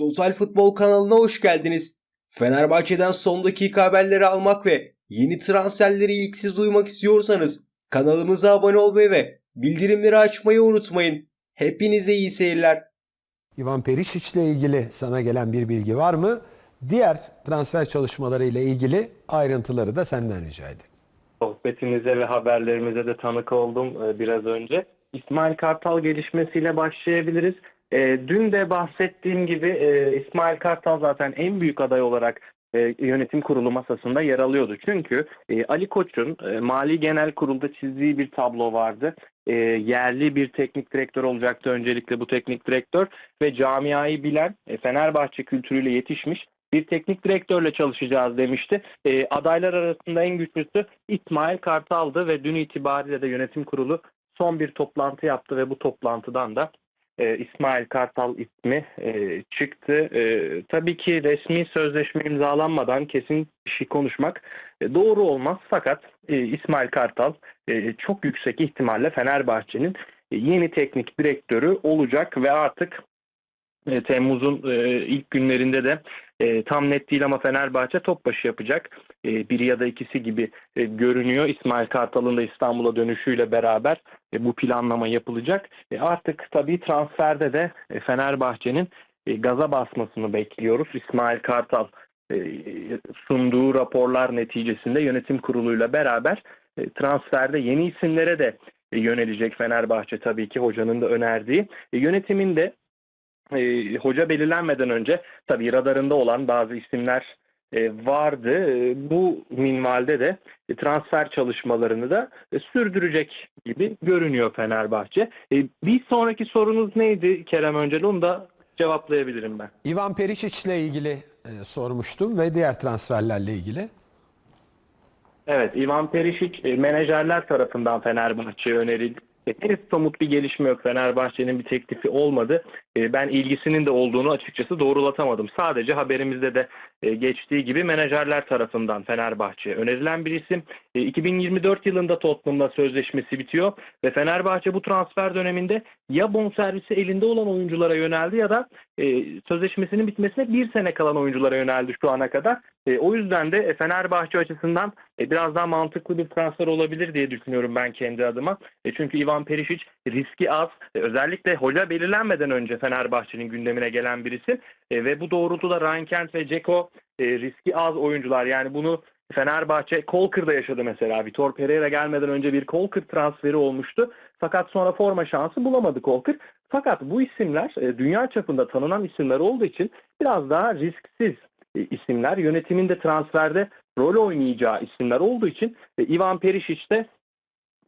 Total Futbol kanalına hoş geldiniz. Fenerbahçe'den son dakika haberleri almak ve yeni transferleri ilk siz duymak istiyorsanız kanalımıza abone olmayı ve bildirimleri açmayı unutmayın. Hepinize iyi seyirler. Ivan Perisic ile ilgili sana gelen bir bilgi var mı? Diğer transfer çalışmaları ile ilgili ayrıntıları da senden rica edeyim. sohbetinize ve haberlerimize de tanık oldum e, biraz önce. İsmail Kartal gelişmesiyle başlayabiliriz. E, dün de bahsettiğim gibi e, İsmail Kartal zaten en büyük aday olarak e, yönetim kurulu masasında yer alıyordu. Çünkü e, Ali Koç'un e, Mali Genel Kurul'da çizdiği bir tablo vardı. E, yerli bir teknik direktör olacaktı öncelikle bu teknik direktör ve camiayı bilen e, Fenerbahçe kültürüyle yetişmiş bir teknik direktörle çalışacağız demişti. E, adaylar arasında en güçlüsü İsmail Kartal'dı ve dün itibariyle de yönetim kurulu son bir toplantı yaptı ve bu toplantıdan da e, İsmail Kartal ismi e, çıktı. E, tabii ki resmi sözleşme imzalanmadan kesin bir şey konuşmak doğru olmaz fakat İsmail Kartal çok yüksek ihtimalle Fenerbahçe'nin yeni teknik direktörü olacak ve artık Temmuz'un ilk günlerinde de e, tam net değil ama Fenerbahçe top başı yapacak. E, biri ya da ikisi gibi e, görünüyor. İsmail Kartal'ın da İstanbul'a dönüşüyle beraber e, bu planlama yapılacak. E, artık tabii transferde de e, Fenerbahçe'nin e, gaza basmasını bekliyoruz. İsmail Kartal e, sunduğu raporlar neticesinde yönetim kuruluyla beraber e, transferde yeni isimlere de e, yönelecek Fenerbahçe tabii ki hocanın da önerdiği. E, yönetimin de e, hoca belirlenmeden önce tabii radarında olan bazı isimler e, vardı. E, bu minvalde de e, transfer çalışmalarını da e, sürdürecek gibi görünüyor Fenerbahçe. E, bir sonraki sorunuz neydi Kerem Öncel? Onu da cevaplayabilirim ben. Ivan Perisic ile ilgili e, sormuştum ve diğer transferlerle ilgili. Evet, Ivan Perisic e, menajerler tarafından Fenerbahçe'ye önerildi. E, Henüz somut bir gelişme yok. Fenerbahçe'nin bir teklifi olmadı. E, Ben ilgisinin de olduğunu açıkçası doğrulatamadım. Sadece haberimizde de e, geçtiği gibi menajerler tarafından Fenerbahçe'ye önerilen bir isim. E, 2024 yılında Tottenham'la sözleşmesi bitiyor ve Fenerbahçe bu transfer döneminde ya bonservisi elinde olan oyunculara yöneldi ya da e, sözleşmesinin bitmesine bir sene kalan oyunculara yöneldi şu ana kadar. E, o yüzden de e, Fenerbahçe açısından e, biraz daha mantıklı bir transfer olabilir diye düşünüyorum ben kendi adıma. E, çünkü Ivan Perisic riski az. E, özellikle hoca belirlenmeden önce Fenerbahçe'nin gündemine gelen birisi. E, ve bu doğrultuda Ryan Kent ve Ceko e, riski az oyuncular. Yani bunu Fenerbahçe Kolkır'da yaşadı mesela. Vitor Pereira gelmeden önce bir Kolkır transferi olmuştu. Fakat sonra forma şansı bulamadı Kolkır. Fakat bu isimler e, dünya çapında tanınan isimler olduğu için biraz daha risksiz e, isimler. Yönetimin de transferde rol oynayacağı isimler olduğu için e, Ivan Perisic de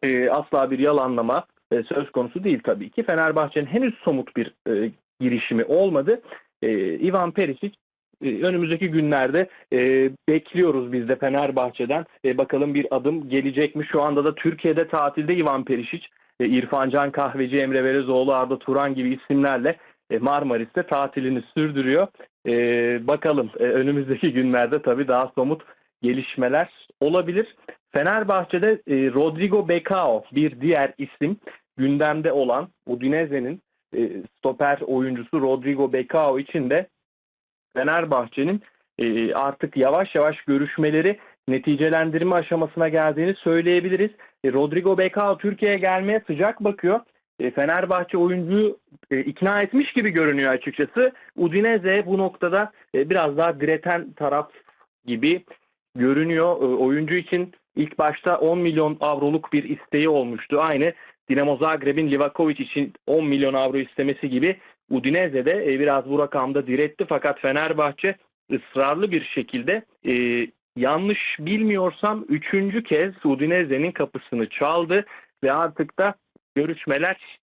e, asla bir yalanlama e, söz konusu değil tabii ki. Fenerbahçe'nin henüz somut bir e, girişimi olmadı. E, Ivan Perisic e, önümüzdeki günlerde e, bekliyoruz biz de Fenerbahçe'den. E, bakalım bir adım gelecek mi? Şu anda da Türkiye'de tatilde Ivan Perisic, e, İrfan Can Kahveci, Emre Verezoğlu, Arda Turan gibi isimlerle e, Marmaris'te tatilini sürdürüyor. E, bakalım e, önümüzdeki günlerde tabii daha somut gelişmeler olabilir. Fenerbahçe'de e, Rodrigo Becao bir diğer isim gündemde olan Udinese'nin e, stoper oyuncusu Rodrigo Becao için de Fenerbahçe'nin e, artık yavaş yavaş görüşmeleri neticelendirme aşamasına geldiğini söyleyebiliriz. E, Rodrigo Becao Türkiye'ye gelmeye sıcak bakıyor. E, Fenerbahçe oyuncuyu e, ikna etmiş gibi görünüyor açıkçası. Udinese bu noktada e, biraz daha direten taraf gibi görünüyor. E, oyuncu için ilk başta 10 milyon avroluk bir isteği olmuştu. Aynı Dinamo Zagreb'in Livakovic için 10 milyon avro istemesi gibi Udinese de e, biraz bu rakamda diretti fakat Fenerbahçe ısrarlı bir şekilde e, yanlış bilmiyorsam üçüncü kez Udinese'nin kapısını çaldı ve artık da görüşmeler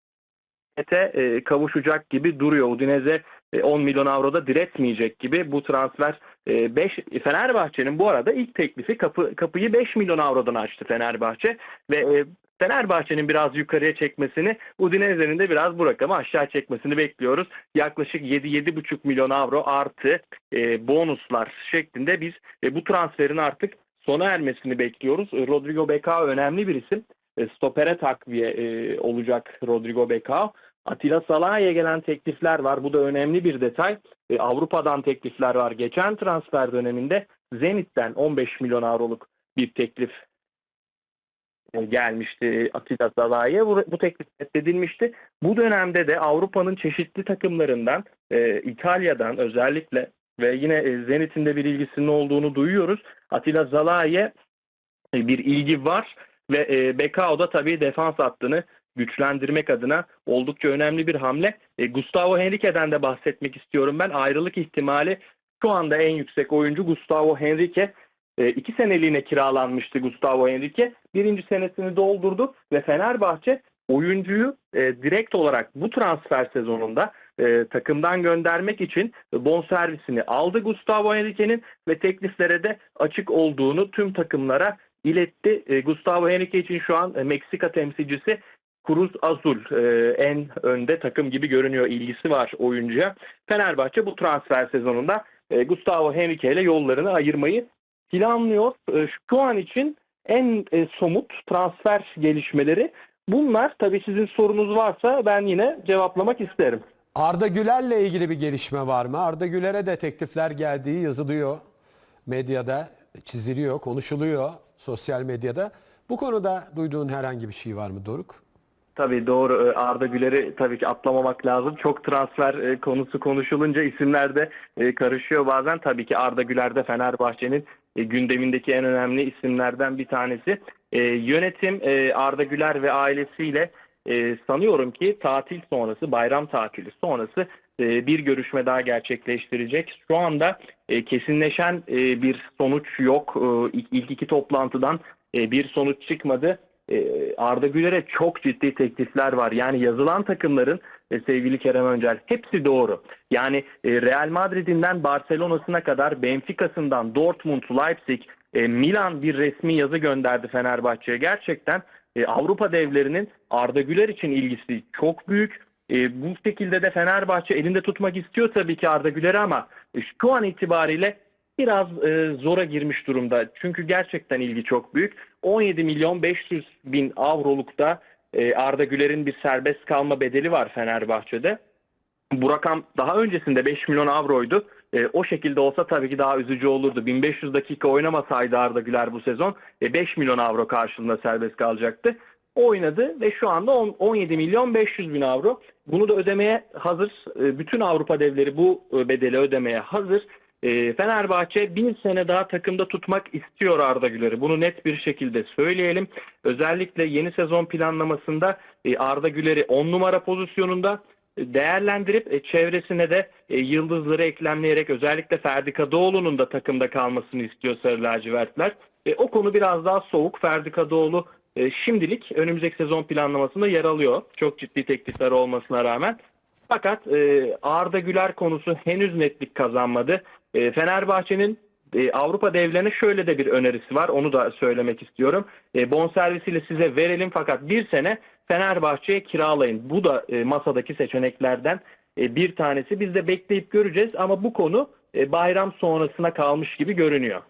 ete e, kavuşacak gibi duruyor. Udinese e, 10 milyon avroda diretmeyecek gibi bu transfer 5 Fenerbahçe'nin bu arada ilk teklifi kapı, kapıyı 5 milyon avrodan açtı Fenerbahçe ve e, Fenerbahçe'nin biraz yukarıya çekmesini, Udinese'nin de biraz bu rakamı aşağı çekmesini bekliyoruz. Yaklaşık 7-7,5 milyon avro artı e, bonuslar şeklinde biz e, bu transferin artık sona ermesini bekliyoruz. E, Rodrigo Becao önemli bir isim. E, stopere takviye e, olacak Rodrigo Becao. Atilla Salah'a gelen teklifler var. Bu da önemli bir detay. E, Avrupa'dan teklifler var. Geçen transfer döneminde Zenit'ten 15 milyon avroluk bir teklif gelmişti Atilla Salah'a. Bu, bu teklif reddedilmişti. Bu dönemde de Avrupa'nın çeşitli takımlarından, e, İtalya'dan özellikle ve yine e, Zenit'in de bir ilgisinin olduğunu duyuyoruz. Atilla Zalai'ye e, bir ilgi var ve e, Bekao da tabii defans hattını güçlendirmek adına oldukça önemli bir hamle. E, Gustavo Henrique'den de bahsetmek istiyorum ben. Ayrılık ihtimali şu anda en yüksek oyuncu Gustavo Henrique. E, iki seneliğine kiralanmıştı Gustavo Henrique. Birinci senesini doldurdu ve Fenerbahçe oyuncuyu e, direkt olarak bu transfer sezonunda e, takımdan göndermek için bonservisini aldı Gustavo Henrique'nin ve tekliflere de açık olduğunu tüm takımlara iletti. E, Gustavo Henrique için şu an e, Meksika temsilcisi Cruz Azul e, en önde takım gibi görünüyor. ilgisi var oyuncuya. Fenerbahçe bu transfer sezonunda e, Gustavo Henrique ile yollarını ayırmayı planlıyor. E, şu an için en e, somut transfer gelişmeleri bunlar. Tabii sizin sorunuz varsa ben yine cevaplamak isterim. Arda Güler'le ilgili bir gelişme var mı? Arda Güler'e de teklifler geldiği yazılıyor. Medyada çiziliyor, konuşuluyor sosyal medyada. Bu konuda duyduğun herhangi bir şey var mı Doruk? Tabii doğru. Ee, Arda Güler'i tabii ki atlamamak lazım. Çok transfer e, konusu konuşulunca isimler de e, karışıyor bazen. Tabii ki Arda Güler de Fenerbahçe'nin e, gündemindeki en önemli isimlerden bir tanesi. E, Yönetim e, Arda Güler ve ailesiyle e, sanıyorum ki tatil sonrası, bayram tatili sonrası e, bir görüşme daha gerçekleştirecek. Şu anda e, kesinleşen e, bir sonuç yok. E, ilk, iki toplantıdan e, bir sonuç çıkmadı. E, Arda Güler'e çok ciddi teklifler var. Yani yazılan takımların e, sevgili Kerem Öncel hepsi doğru. Yani e, Real Madrid'inden Barcelona'sına kadar Benfica'sından Dortmund, Leipzig, e, Milan bir resmi yazı gönderdi Fenerbahçe'ye. Gerçekten Avrupa devlerinin Arda Güler için ilgisi çok büyük. Bu şekilde de Fenerbahçe elinde tutmak istiyor tabii ki Arda Güler'i ama şu an itibariyle biraz e, zora girmiş durumda. Çünkü gerçekten ilgi çok büyük. 17 milyon 500 bin avrolukta e, Arda Güler'in bir serbest kalma bedeli var Fenerbahçe'de. Bu rakam daha öncesinde 5 milyon avroydu. E, o şekilde olsa tabii ki daha üzücü olurdu. 1500 dakika oynamasaydı Arda Güler bu sezon e, 5 milyon avro karşılığında serbest kalacaktı. Oynadı ve şu anda on- 17 milyon 500 bin avro. Bunu da ödemeye hazır. E, bütün Avrupa devleri bu e, bedeli ödemeye hazır. E, Fenerbahçe bir sene daha takımda tutmak istiyor Arda Güler'i. Bunu net bir şekilde söyleyelim. Özellikle yeni sezon planlamasında e, Arda Güler'i 10 numara pozisyonunda e, değerlendirip e, çevresine de e, yıldızları eklemleyerek özellikle Ferdi Kadıoğlu'nun da takımda kalmasını istiyor Sarı Lacivertler. E, o konu biraz daha soğuk. Ferdi Kadıoğlu e, şimdilik önümüzdeki sezon planlamasında yer alıyor. Çok ciddi teklifler olmasına rağmen. Fakat e, Arda Güler konusu henüz netlik kazanmadı. E, Fenerbahçe'nin e, Avrupa devlerine şöyle de bir önerisi var. Onu da söylemek istiyorum. E, bonservisiyle size verelim fakat bir sene Fenerbahçe'ye kiralayın. Bu da e, masadaki seçeneklerden e, bir tanesi. Biz de bekleyip göreceğiz ama bu konu e, bayram sonrasına kalmış gibi görünüyor.